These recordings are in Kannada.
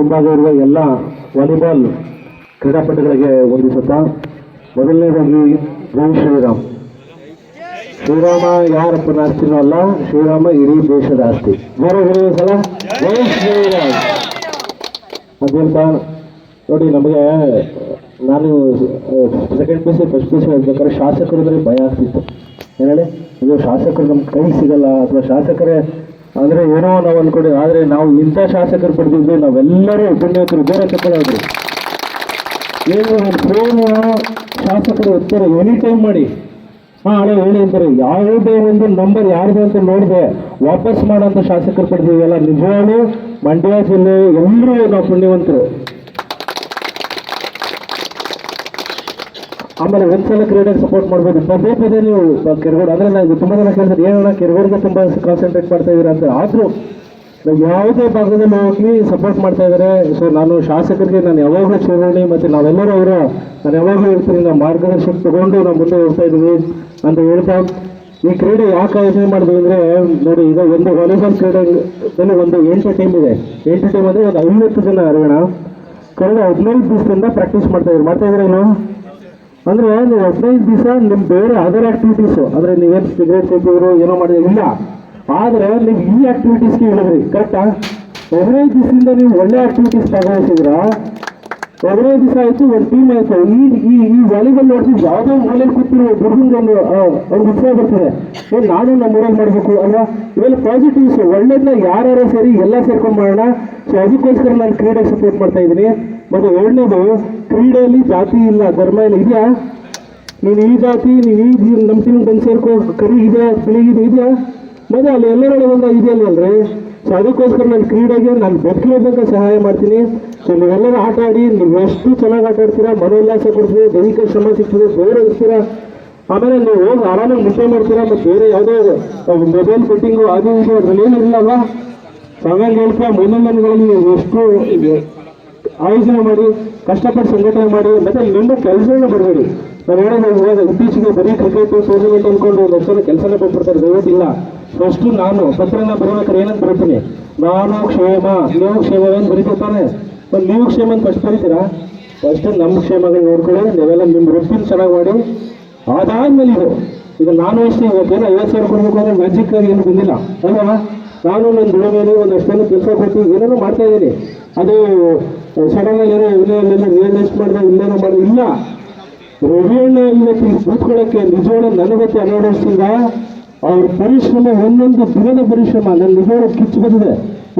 ಮುಂಭಾಗ ಇರುವ ಎಲ್ಲ ವಾಲಿಬಾಲ್ ಕ್ರೀಡಾಪಟುಗಳಿಗೆ ವಂದಿಸುತ್ತಾ ಮೊದಲನೇದಾಗಿ ಜೈ ಶ್ರೀರಾಮ್. ಶ್ರೀರಾಮ ಯಾರಪ್ಪನ ಆಸ್ತಿನೂ ಅಲ್ಲ, ಶ್ರೀರಾಮ ಇಡೀ ದೇಶದ ಆಸ್ತಿ. ಸಲ? ಜೈ ಶ್ರೀರಾಮ್. ಅದಂತ ನೋಡಿ, ನಮಗೆ, ನಾನು second P C first P C ಓದ್ಬೇಕಾದ್ರೆ ಭಯ ಆಗ್ತಿತ್ತು. ಏನೇಳಿ ಇದು ಶಾಸಕರು ನಮ್ಮ ಕೈ ಸಿಗಲ್ಲ, ಅಥವಾ ಶಾಸಕರೇ ಅಂದರೆ ಏನೋ ನಾವು ಅಂದ್ಕೊಂಡೆ ಆದರೆ ನಾವು ಇಂಥ ಶಾಸಕರು ಪಡೆದಿದ್ದು ನಾವೆಲ್ಲರೂ ಪುಣ್ಯತರು ಬೇರೆ ತಗೊಳ್ಳೋದ್ರಿ ಏನು ಫೋನು ಶಾಸಕರು ಎತ್ತಾರೆ ಎನಿ ಟೈಮ್ ಮಾಡಿ. ಹಾಂ ಹಳೆ ಹೇಳಿ ಅಂತಾರೆ, ಯಾವುದೇ ಒಂದು ನಂಬರ್ ಯಾರ್ದು ಅಂತ ನೋಡಿದೆ, ವಾಪಸ್ ಮಾಡೋಂಥ ಶಾಸಕರು ಪಡೆದಿದ್ದೀವಲ್ಲ ನಿಜವಾಗ್ಲೂ ಮಂಡ್ಯ ಜಿಲ್ಲೆ ಎಲ್ಲರೂ ನಾವು ಪುಣ್ಯವಂತರು. ಆಮೇಲೆ ಒಂದ್ಸಲ ಕ್ರೀಡೆ ಸಪೋರ್ಟ್ ಮಾಡ್ಬೋದು. ಪದೇ ಪದೇ ನೀವು ಕೆರಗೋಡು. ಅಂದ್ರೆ ನಾನು ತುಂಬ ಜನ ಕೇಳ್ತಾರೆ ಏನೋ ಕೆರಗೋಡಿಗೆ ತುಂಬ ಕಾನ್ಸಂಟ್ರೇಟ್ ಮಾಡ್ತಾ ಇದ್ದೀರಾ ಅಂತ. ಆದರೂ ಯಾವುದೇ ಭಾಗದಲ್ಲಿ ಹೋಗಿ ಸಪೋರ್ಟ್ ಮಾಡ್ತಾ ಇದ್ದಾರೆ ಸೊ ನಾನು ಶಾಸಕರಿಗೆ ನಾನು ಯಾವಾಗಲೂ ಚೇರೋಣಿ ಮತ್ತು ನಾವೆಲ್ಲರೂ ಅವರು, ನಾನು ಯಾವಾಗಲೂ ಇರ್ತೀನಿ ನಾವು ಮಾರ್ಗದರ್ಶನ ತಗೊಂಡು ನಾವು ಮುಂದೆ ಹೋಗ್ತಾ ಇದ್ದೀವಿ ಅಂತ ಹೇಳ್ತಾ, ಈ ಕ್ರೀಡೆ ಯಾಕೆ ಆಯೋಜನೆ ಮಾಡಿದ್ವಿ ಅಂದರೆ, ನೋಡಿ, ಈಗ ಒಂದು ವಾಲಿಬಾಲ್ ಕ್ರೀಡೆಯಲ್ಲಿ ಒಂದು ಎಂಟು ಟೀಮ್ ಇದೆ. ಎಂಟು ಟೀಮ್ ಅಂದರೆ ಒಂದು ಐವತ್ತು ಜನ ಅರಿಯೋಣ ಕಳೆದ ಹದಿನೈದು ದಿವಸದಿಂದ ಪ್ರಾಕ್ಟೀಸ್ ಮಾಡ್ತಾ ಇದ್ರು. ಮಾಡ್ತಾ ಇದ್ದಾರೆ ಏನು ಅಂದ್ರೆ ನೀವು ಹದಿನೈದು ದಿವಸ ನಿಮ್ಮ ಬೇರೆ ಅದರ್ ಆಕ್ಟಿವಿಟೀಸ್ ಅಂದರೆ ನೀವೇನು ಸಿಗರೇಟ್ ಸೇತಿದ್ರು ಏನೋ ಮಾಡಿದ್ರೆ ಇಲ್ಲ. ಆದರೆ ನೀವು ಈ ಆಕ್ಟಿವಿಟೀಸ್ಗೆ ಹೇಳಿದ್ರಿ ಕರೆಕ್ಟಾ ಹದಿನೈದು ದಿವಸದಿಂದ ನೀವು ಒಳ್ಳೆ ಆಕ್ಟಿವಿಟೀಸ್ ಭಾಗವಹಿಸಿದ್ರ? ಹದಿನೈದು ದಿವಸ ಆಯಿತು, ಒಂದು ಟೀಮ್ ಆಯಿತು. ಈ ಈ ಈ ವಾಲಿಬಾಲ್ ನೋಡಿದ್ರೆ ಯಾವುದೋ ಮೂಲೆಯಲ್ಲಿ ಕೂತಿರೋ ಹುಡುಗಂಗೆ ಒಂದು ಒಂದು ಉತ್ಸಾಹ ಬರ್ತದೆ. ಏ ನಾನು ನಮ್ಮ ಊರಲ್ಲಿ ಮಾಡಬೇಕು ಅಲ್ವಾ ಇವೆಲ್ಲ ಪಾಸಿಟಿವ್ಸ್ ಒಳ್ಳೇದನ್ನ ಯಾರ್ಯಾರು ಸೇರಿ ಎಲ್ಲ ಸೇರ್ಕೊಂಡು ಮಾಡೋಣ. ಸೊ ಅದಕ್ಕೋಸ್ಕರ ನಾನು ಕ್ರೀಡೆಗೆ ಸಪೋರ್ಟ್ ಮಾಡ್ತಾ ಇದ್ದೀನಿ. ಮತ್ತು ಎರಡನೇದು, ಕ್ರೀಡೆಯಲ್ಲಿ ಜಾತಿ ಇಲ್ಲ, ಧರ್ಮ ಇಲ್ಲ, ಇದೆಯಾ? ನೀನು ಈ ಜಾತಿ, ನೀನು ಈ ನಮ್ಮ ಟೀಮ್ ಬಂದು ಸೇರ್ಕೋ ಕರಿ, ಇದೆಯಾ? ಬಿಳಿ, ಇದೆ ಇದೆಯಾ? ಮತ್ತೆ ಅಲ್ಲಿ ಎಲ್ಲರೊಳಗೆ ಒಂದು ಇದೆಯಲ್ವಲ್ರಿ ಸೊ ಅದಕ್ಕೋಸ್ಕರ ನಾನು ಕ್ರೀಡೆಗೆ, ನಾನು ಬದುಕಿರೋದಕ್ಕೆ ಸಹಾಯ ಮಾಡ್ತೀನಿ. ಸೊ ನೀವೆಲ್ಲರೂ ಆಟ ಆಡಿ ನೀವು ಎಷ್ಟು ಚೆನ್ನಾಗಿ ಆಟ ಆಡ್ತೀರಾ, ಮನೋಲ್ಲಾಸ ಕೊಡ್ತೀರಿ, ದೈಹಿಕ ಶ್ರಮ ಸಿಗ್ತದೆ ಗೌರವಿಸ್ತೀರಾ ಆಮೇಲೆ ನೀವು ಹೋಗಿ ಆರಾಮಾಗಿ ಮುಟ್ಟೆ ಮಾಡ್ತೀರಾ, ಮತ್ತು ಬೇರೆ ಯಾವುದೋ ಮೊಬೈಲ್ ಸೆಟ್ಟಿಂಗು ಅದು ಇದು ಅದ್ರಲ್ಲಿ ಏನಿಲ್ಲಲ್ವಾ ಹೇಳ್ತೀರ ಹೇಳ್ತಾ ನೀವು ಎಷ್ಟು ಆಯೋಜನೆ ಮಾಡಿ, ಕಷ್ಟಪಟ್ಟು ಸಂಘಟನೆ ಮಾಡಿ, ಮತ್ತೆ ನಿಮ್ಮ ಕೆಲಸಗಳನ್ನ ಬರಬೇಡಿ. ನಾನು ಹೇಳೋದು ಇತ್ತೀಚೆಗೆ ಬರೀ ಕ್ರಿಕೆಟ್ ಟೂರ್ನಮೆಂಟ್ ಅನ್ಕೊಂಡು ಒಂದು ವರ್ಷದ ಕೆಲಸನೇ ಬಂದ್ಬಿಡ್ತಾರೆ ದಯವಿಟ್ಟಿಲ್ಲ. ಫಸ್ಟ್ ನಾನು ಪತ್ರನ ಬರೋಕ್ಕೆ ಏನಂತ ಬರ್ತೀನಿ. ನಾನು ಕ್ಷೇಮ, ನೀವು ಕ್ಷೇಮವೇನು ಬರೀತಿರ್ತಾನೆ ಒಂದು ನೀವು ಕ್ಷೇಮ ಅಂತ ಫಸ್ಟ್ ಬರೀತೀರಾ? ಫಸ್ಟ್ ನಮ್ಮ ಕ್ಷೇಮಗಳು ನೋಡ್ಕೊಳ್ಳಿ, ನೀವೆಲ್ಲ ನಿಮ್ಮ ವೃತ್ತಿನ ಚೆನ್ನಾಗಿ ಮಾಡಿ. ಅದಾದ್ಮೇಲೆ ಇದು ಈಗ ನಾನು ಅಷ್ಟೇ ಇವತ್ತೇನು ಐವತ್ತು ಸಾವಿರ ಕೊಡ್ಬೇಕು ಅಂದ್ರೆ ಮ್ಯಾಜಿಕ್ ಆಗಿ ಏನು ಬಂದಿಲ್ಲ, ಅಲ್ವಾ? ನಾನು ನನ್ನ ದುಡಿಮೇಲೆ ಒಂದಷ್ಟೇನು ಕೆಲಸ ಕೊಟ್ಟು ಏನೇನೋ ಮಾಡ್ತಾ ಇದ್ದೀನಿ. ಅದು ಸಡನ್ ಆಗಿ ಏನೋ ಇಲ್ಲೆಲ್ಲ ರಿಯಲೈಸ್ ಮಾಡಿದೆ ಇಲ್ಲೇನೋ ಮಾಡಿದೆ, ಇಲ್ಲ. ರವಿಯಣ್ಣ ಇವತ್ತು ಕೂತ್ಕೊಳ್ಳೋಕ್ಕೆ ನಿಜವಾದ ನನಗತ್ತೆ ಹನ್ನೆರಡು ವರ್ಷದಿಂದ ಅವ್ರ ಪರಿಶ್ರಮ ಒಂದೊಂದು ದಿನದ ಪರಿಶ್ರಮ. ನನ್ನ ನಿಜವಾದ ಕಿಚ್ಚು ಬಂದಿದೆ.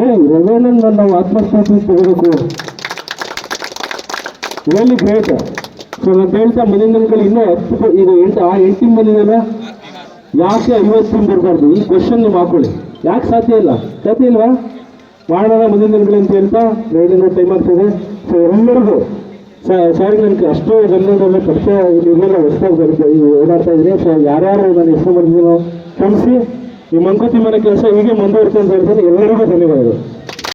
ಏ ರವಿಯಣ್ಣನ ನಾವು ಆತ್ಮಸ್ಥಾಪನೆ ತಗೋಬೇಕು. Really great. ಸೊ ನಾನು ಹೇಳ್ತಾ ದಿನಗಳು ಇನ್ನೂ ಹತ್ತು ಇದು ಎಂಟು ಆ ಎಂಟು ಟೀಮ್ ಯಾಕೆ ಐವತ್ತು ಟೀಮ್ ಬರಬಾರ್ದು? ಈ ಕ್ವಶನ್ ನೀವು ಹಾಕೊಳ್ಳಿ. ಯಾಕೆ ಸಾಧ್ಯ ಇಲ್ಲ? ಸಾಧ್ಯ ಇಲ್ವಾ? ಮಾಡೋಣ ಮುಂದಿನ ಅಂತ ಹೇಳ್ತಾ ಎರಡು ಟೈಮ್ ಆಗ್ತದೆ. ಸೊ ಎಲ್ಲರಿಗೂ ಸರ್ ನನಗೆ ಅಷ್ಟು ಜನರಲ್ಲಿ ಪರಿಚಯ ನಿರ್ಮಾಣ ಹೊಸದಾಗಿ ಬರುತ್ತೆ ಓಡಾಡ್ತಾ ಇದ್ದೀನಿ ಸೊ ಯಾರ್ಯಾರು ನಾನು ಹೆಸರು ಮಾಡಿದ್ದೀನೋ ಕ್ಷಮಿಸಿ ಈ ಮಂಕುತಿ ಮನೆ ಕೆಲಸ ಹೀಗೆ ಮುಂದುವರಿತು ಅಂತ ಹೇಳ್ತೀನಿ ಎಲ್ಲರಿಗೂ ಧನ್ಯವಾದಗಳು.